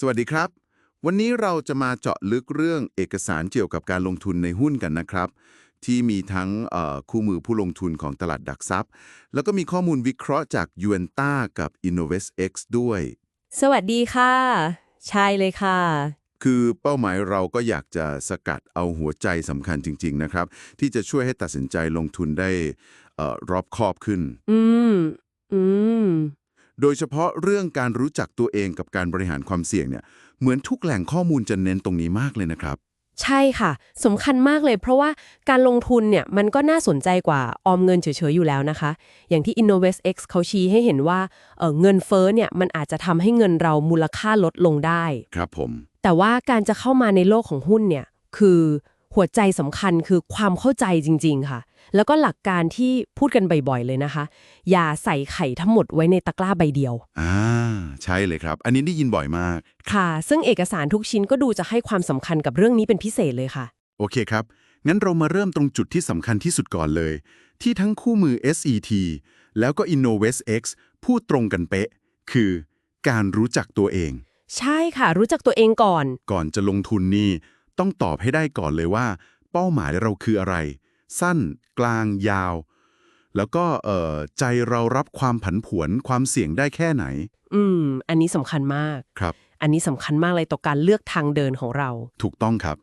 สวัสดีครับ วันนี้เราจะมาเจาะลึกเรื่องเอกสารเกี่ยวกับการลงทุนในหุ้นกันนะครับ ที่มีทั้งเอ่อคู่มือผู้ลงทุนของตลาดดักทรัพย์ แล้วก็มีข้อมูลวิเคราะห์จาก u n t a กับ InnovestX ด้วย สวัสดีค่ะ ใช่เลยค่ะ คือเป้าหมายเราก็อยากจะสกัดเอาหัวใจสำคัญจริง ๆ นะครับ ที่จะช่วยให้ตัดสินใจลงทุนได้เอ่อรอบคอบขึ้น อืม อืม โดยเฉพาะเรื่องการรู้จักตัวเองกับการบริหารความเสี่ยงเนี่ยเหมือนทุกแหล่งข้อมูลจะเน้นตรงนี้มากเลยนะครับ ใช่ค่ะสำคัญมากเลยเพราะว่าการลงทุนเนี่ยมันก็น่าสนใจกว่าออมเงินเฉยๆอยู่แล้วนะคะ อย่างที่ InnovestX เขาชี้ให้เห็นว่าเอ่อเงินเฟ้อเนี่ยมันอาจจะทำให้เงินเรามูลค่าลดลงได้ ครับผม แต่ว่าการจะเข้ามาในโลกของหุ้นเนี่ยคือ หัวใจสำคัญคือความเข้าใจจริง ๆ ค่ะ แล้วก็หลักการที่พูดกันบ่อยๆเลยนะคะ อย่าใส่ไข่ทั้งหมดไว้ในตะกร้าใบเดียว อ่า ใช่เลยครับ อันนี้ได้ยินบ่อยมาก ค่ะ ซึ่งเอกสารทุกชิ้นก็ดูจะให้ความสำคัญกับเรื่องนี้เป็นพิเศษเลยค่ะ โอเคครับ งั้นเรามาเริ่มตรงจุดที่สำคัญที่สุดก่อนเลย ที่ทั้งคู่มือ SET แล้วก็ InnovestX พูดตรงกันเป๊ะ คือ การรู้จักตัวเอง ใช่ค่ะ รู้จักตัวเองก่อน ก่อนจะลงทุนนี่ ต้องตอบให้ได้ก่อนเลยว่า เป้าหมายเราคืออะไร สั้น กลางยาว แล้วก็เอ่อใจเรารับความผันผวนความเสี่ยงได้แค่ไหน อืม อันนี้สำคัญมากครับ อันนี้สำคัญมากเลยต่อการเลือกทางเดินของเรา ถูกต้องครับ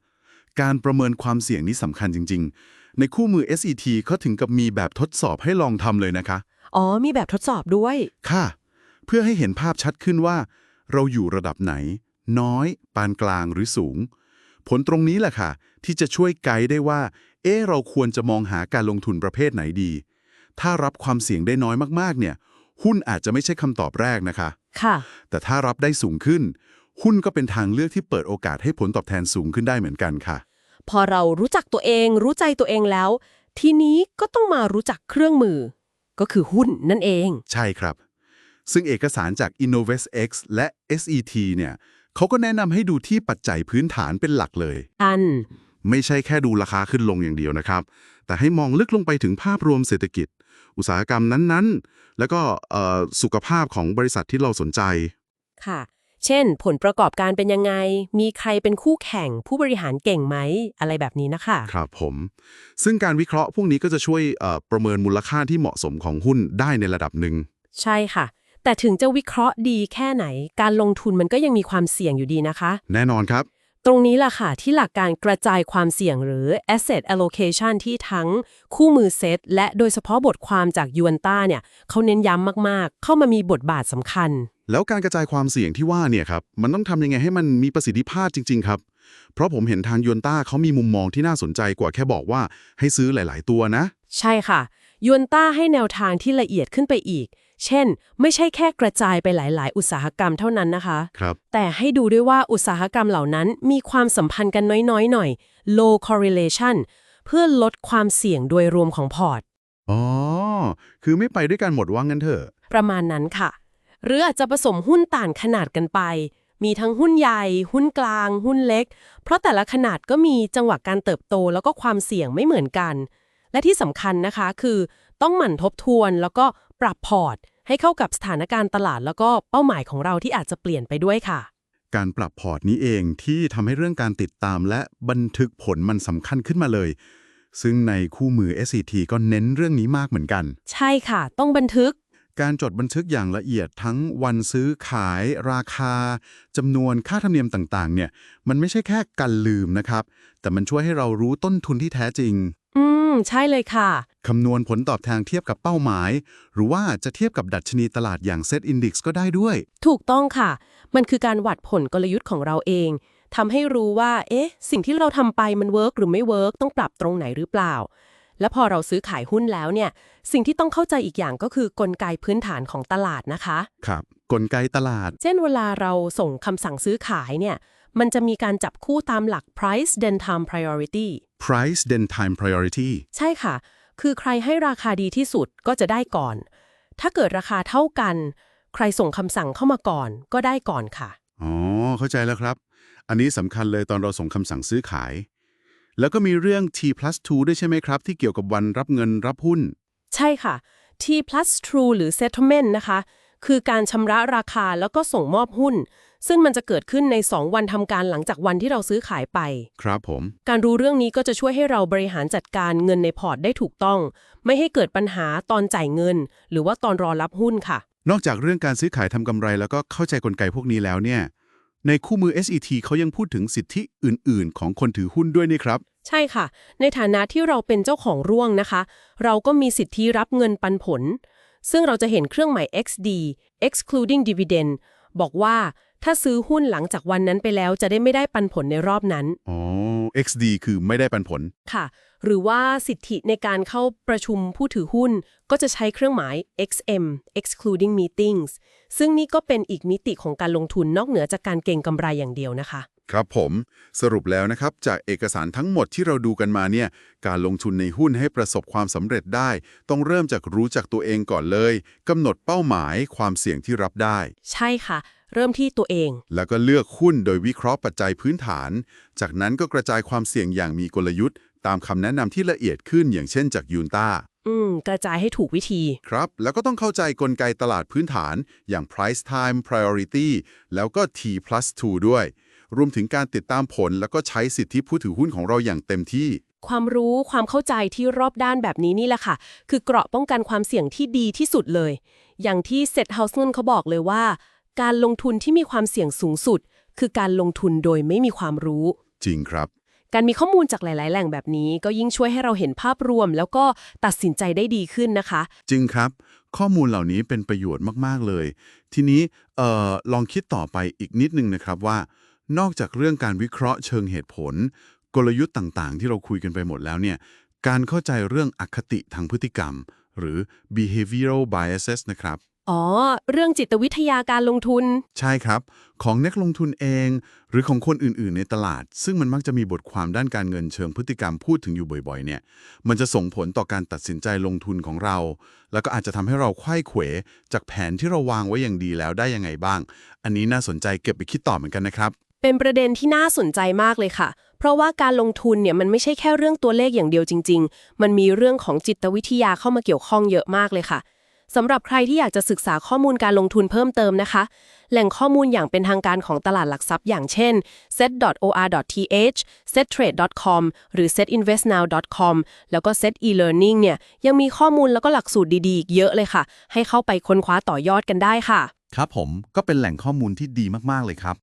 การประเมินความเสี่ยงนี่สำคัญจริง ๆ ในคู่มือ SET เขาถึงกับมีแบบทดสอบให้ลองทำเลยนะคะ อ๋อ มีแบบทดสอบด้วย ค่ะ เพื่อให้เห็นภาพชัดขึ้นว่า เราอยู่ระดับไหน น้อย ปานกลางหรือสูง ผลตรงนี้แหละค่ะ ที่จะช่วยไกด์ได้ว่า เอ๊ะเราควรจะมองหาการลงทุนประเภทไหนดี ถ้ารับความเสี่ยงได้น้อยมากๆ เนี่ย หุ้นอาจจะไม่ใช่คำตอบแรกนะคะ ค่ะ แต่ถ้ารับได้สูงขึ้น หุ้นก็เป็นทางเลือกที่เปิดโอกาสให้ผลตอบแทนสูงขึ้นได้เหมือนกันค่ะ พอเรารู้จักตัวเอง รู้ใจตัวเองแล้ว ทีนี้ก็ต้องมารู้จักเครื่องมือ ก็คือหุ้นนั่นเอง ใช่ครับ ซึ่งเอกสารจาก InnovestX และ SET เนี่ย เขาก็แนะนำให้ดูที่ปัจจัยพื้นฐานเป็นหลักเลย อัน ไม่ใช่แค่ดูราคาขึ้นลงอย่างเดียวนะครับ แต่ให้มองลึกลงไปถึงภาพรวมเศรษฐกิจ อุตสาหกรรมนั้นๆ แล้วก็เอ่อสุขภาพของบริษัทที่เราสนใจ ค่ะ เช่น ผลประกอบการเป็นยังไง มีใครเป็นคู่แข่งผู้บริหารเก่งไหม อะไรแบบนี้นะคะ ครับผม ซึ่งการวิเคราะห์พวกนี้ก็จะช่วยเอ่อประเมินมูลค่าที่เหมาะสมของหุ้นได้ในระดับหนึ่ง ใช่ค่ะ แต่ถึงจะวิเคราะห์ดีแค่ไหน การลงทุนมันก็ยังมีความเสี่ยงอยู่ดีนะคะ แน่นอนครับ ตรงนี้ล่ะค่ะ ที่หลักการกระจายความเสี่ยงหรือ asset allocation ที่ทั้งคู่มือเซตและโดยเฉพาะบทความจากยูนต้าเนี่ยเขาเน้นย้ำมากๆ เข้ามามีบทบาทสำคัญ แล้วการกระจายความเสี่ยงที่ว่าเนี่ยครับมันต้องทำยังไงให้มันมีประสิทธิภาพจริง ๆ ครับ เพราะผมเห็นทางยวนต้าเขามีมุมมองที่น่าสนใจกว่าแค่บอกว่าให้ซื้อหลาย ๆ ตัวนะ ใช่ค่ะ ยูนต้าให้แนวทางที่ละเอียดขึ้นไปอีก เช่น ไม่ใช่แค่กระจายไปหลาย ๆ อุตสาหกรรมเท่านั้นนะคะ ครับ แต่ให้ดูด้วยว่าอุตสาหกรรมเหล่านั้นมีความสัมพันธ์กันน้อยๆ หน่อย low correlation เพื่อลดความเสี่ยงโดยรวมของพอร์ต อ๋อ คือไม่ไปด้วยกันหมดว่างั้นเถอะ ประมาณนั้นค่ะ หรืออาจจะผสมหุ้นต่างขนาดกันไป มีทั้งหุ้นใหญ่ หุ้นกลาง หุ้นเล็ก เพราะแต่ละขนาดก็มีจังหวะการเติบโตแล้วก็ความเสี่ยงไม่เหมือนกัน และที่สำคัญนะคะคือ ต้องหมั่นทบทวนแล้วก็ปรับพอร์ต ให้เข้ากับสถานการณ์ตลาดแล้วก็เป้าหมายของเราที่อาจจะเปลี่ยนไปด้วยค่ะ การปรับพอร์ตนี้เองที่ทำให้เรื่องการติดตามและบันทึกผลมันสำคัญขึ้นมาเลย ซึ่งในคู่มือ SCT ก็เน้นเรื่องนี้มากเหมือนกัน ใช่ค่ะ ต้องบันทึก การจดบันทึกอย่างละเอียดทั้งวันซื้อขาย ราคาจำนวนค่าธรรมเนียมต่างๆ เนี่ย มันไม่ใช่แค่กันลืมนะครับ แต่มันช่วยให้เรารู้ต้นทุนที่แท้จริง อืม ใช่เลยค่ะ คำนวณผลตอบแทนเทียบกับเป้าหมาย หรือว่าจะเทียบกับดัชนีตลาดอย่าง Set Index ก็ได้ด้วย ถูกต้องค่ะ มันคือการวัดผลกลยุทธ์ของเราเองทำให้รู้ว่า เอ๊ะ สิ่งที่เราทำไปมันเวิร์กหรือไม่เวิร์กต้องปรับตรงไหนหรือเปล่า และพอเราซื้อขายหุ้นแล้วเนี่ย สิ่งที่ต้องเข้าใจอีกอย่างก็คือกลไกพื้นฐานของตลาดนะคะ ครับ กลไกตลาด เช่นเวลาเราส่งคำสั่งซื้อขายเนี่ย มันจะมีการจับคู่ตามหลัก price then time priority price then time priority ใช่ค่ะ คือใครให้ราคาดีที่สุดก็จะได้ก่อน ถ้าเกิดราคาเท่ากัน ใครส่งคำสั่งเข้ามาก่อนก็ได้ก่อนค่ะ อ๋อ เข้าใจแล้วครับ อันนี้สำคัญเลยตอนเราส่งคำสั่งซื้อขาย แล้วก็มีเรื่อง T plus 2ด้วยใช่ไหมครับ ที่เกี่ยวกับวันรับเงินรับหุ้น ใช่ค่ะ T plus true หรือ settlement นะคะ คือการชำระราคาแล้วก็ส่งมอบหุ้น ซึ่งมันจะเกิดขึ้นใน 2 วันทำการหลังจากวันที่เราซื้อขายไป ครับผม การรู้เรื่องนี้ก็จะช่วยให้เราบริหารจัดการเงินในพอร์ตได้ถูกต้อง ไม่ให้เกิดปัญหาตอนจ่ายเงิน หรือว่าตอนรอรับหุ้นค่ะ นอกจากเรื่องการซื้อขายทำกำไรแล้วก็เข้าใจกลไกพวกนี้แล้วเนี่ย ในคู่มือ SET เขายังพูดถึงสิทธิอื่น ๆ ของคนถือหุ้นด้วยนี่ครับ ใช่ค่ะ ในฐานะที่เราเป็นเจ้าของร่วงนะคะ เราก็มีสิทธิรับเงินปันผล ซึ่งเราจะเห็นเครื่องหมาย XD excluding dividend บอกว่า ถ้าซื้อหุ้นหลังจากวันนั้นไปแล้วจะได้ไม่ได้ปันผลในรอบนั้น อ๋อ XD คือไม่ได้ปันผล ค่ะ หรือว่าสิทธิในการเข้าประชุมผู้ถือหุ้น ก็จะใช้เครื่องหมาย XM excluding meetings ซึ่งนี่ก็เป็นอีกมิติของการลงทุนนอกเหนือจากการเก็งกำไรอย่างเดียวนะคะ ครับผมสรุปแล้วนะครับ จากเอกสารทั้งหมดที่เราดูกันมาเนี่ย การลงทุนในหุ้นให้ประสบความสำเร็จได้ ต้องเริ่มจากรู้จักตัวเองก่อนเลยกำหนดเป้าหมายความเสี่ยงที่รับได้ ใช่ค่ะ เริ่มที่ตัวเอง แล้วก็เลือกหุ้นโดยวิเคราะห์ปัจจัยพื้นฐาน จากนั้นก็กระจายความเสี่ยงอย่างมีกลยุทธ์ ตามคำแนะนำที่ละเอียดขึ้นอย่างเช่นจากยูนต้าอืม กระจายให้ถูกวิธี ครับ แล้วก็ต้องเข้าใจกลไกตลาดพื้นฐาน อย่าง price time priority แล้วก็ T plus 2ด้วย รวมถึงการติดตามผล แล้วก็ใช้สิทธิผู้ถือหุ้นของเราอย่างเต็มที่ ความรู้ความเข้าใจที่รอบด้านแบบนี้นี่แหละค่ะ คือเกราะป้องกันความเสี่ยงที่ดีที่สุดเลย อย่างที่เซตเฮาส์เงินเขาบอกเลยว่า การลงทุนที่มีความเสี่ยงสูงสุด คือการลงทุนโดยไม่มีความรู้ จริงครับ การมีข้อมูลจากหลาย ๆ แหล่งแบบนี้ ก็ยิ่งช่วยให้เราเห็นภาพรวม แล้วก็ตัดสินใจได้ดีขึ้นนะคะ จริงครับ ข้อมูลเหล่านี้เป็นประโยชน์มาก ๆ เลย ทีนี้เอ่อลองคิดต่อไปอีกนิดนึงนะครับว่า นอกจากเรื่องการวิเคราะห์เชิงเหตุผล กลยุทธ์ต่าง ๆ ที่เราคุยกันไปหมดแล้วเนี่ยการเข้าใจเรื่องอคติทางพฤติกรรม หรือ behavioral biases นะครับ อ๋อ เรื่องจิตวิทยาการลงทุน ใช่ครับ ของนักลงทุนเอง หรือของคนอื่นๆ ในตลาด ซึ่งมันมักจะมีบทความด้านการเงินเชิงพฤติกรรมพูดถึงอยู่บ่อยๆ เนี่ย มันจะส่งผลต่อการตัดสินใจลงทุนของเรา แล้วก็อาจจะทำให้เราไขว้เขว จากแผนที่เราวางไว้อย่างดีแล้วได้ยังไงบ้าง อันนี้น่าสนใจเก็บไปคิดต่อเหมือนกันนะครับ เป็นประเด็นที่น่าสนใจมากเลยค่ะเพราะว่าการลงทุนเนี่ยมันไม่ใช่แค่เรื่องตัวเลขอย่างเดียวจริง ๆ มันมีเรื่องของจิตวิทยาเข้ามาเกี่ยวข้องเยอะมากเลยค่ะ สำหรับใครที่อยากจะศึกษาข้อมูลการลงทุนเพิ่มเติมนะคะ แหล่งข้อมูลอย่างเป็นทางการของตลาดหลักทรัพย์อย่างเช่น set.or.th settrade.com หรือ setinvestnow.com แล้วก็ set e-learning เนี่ยยังมีข้อมูลแล้วก็หลักสูตรดีๆอีกเยอะเลยค่ะ ให้เข้าไปค้นคว้าต่อยอดกันได้ค่ะ ครับผมก็เป็นแหล่งข้อมูลที่ดีมากๆเลยครับ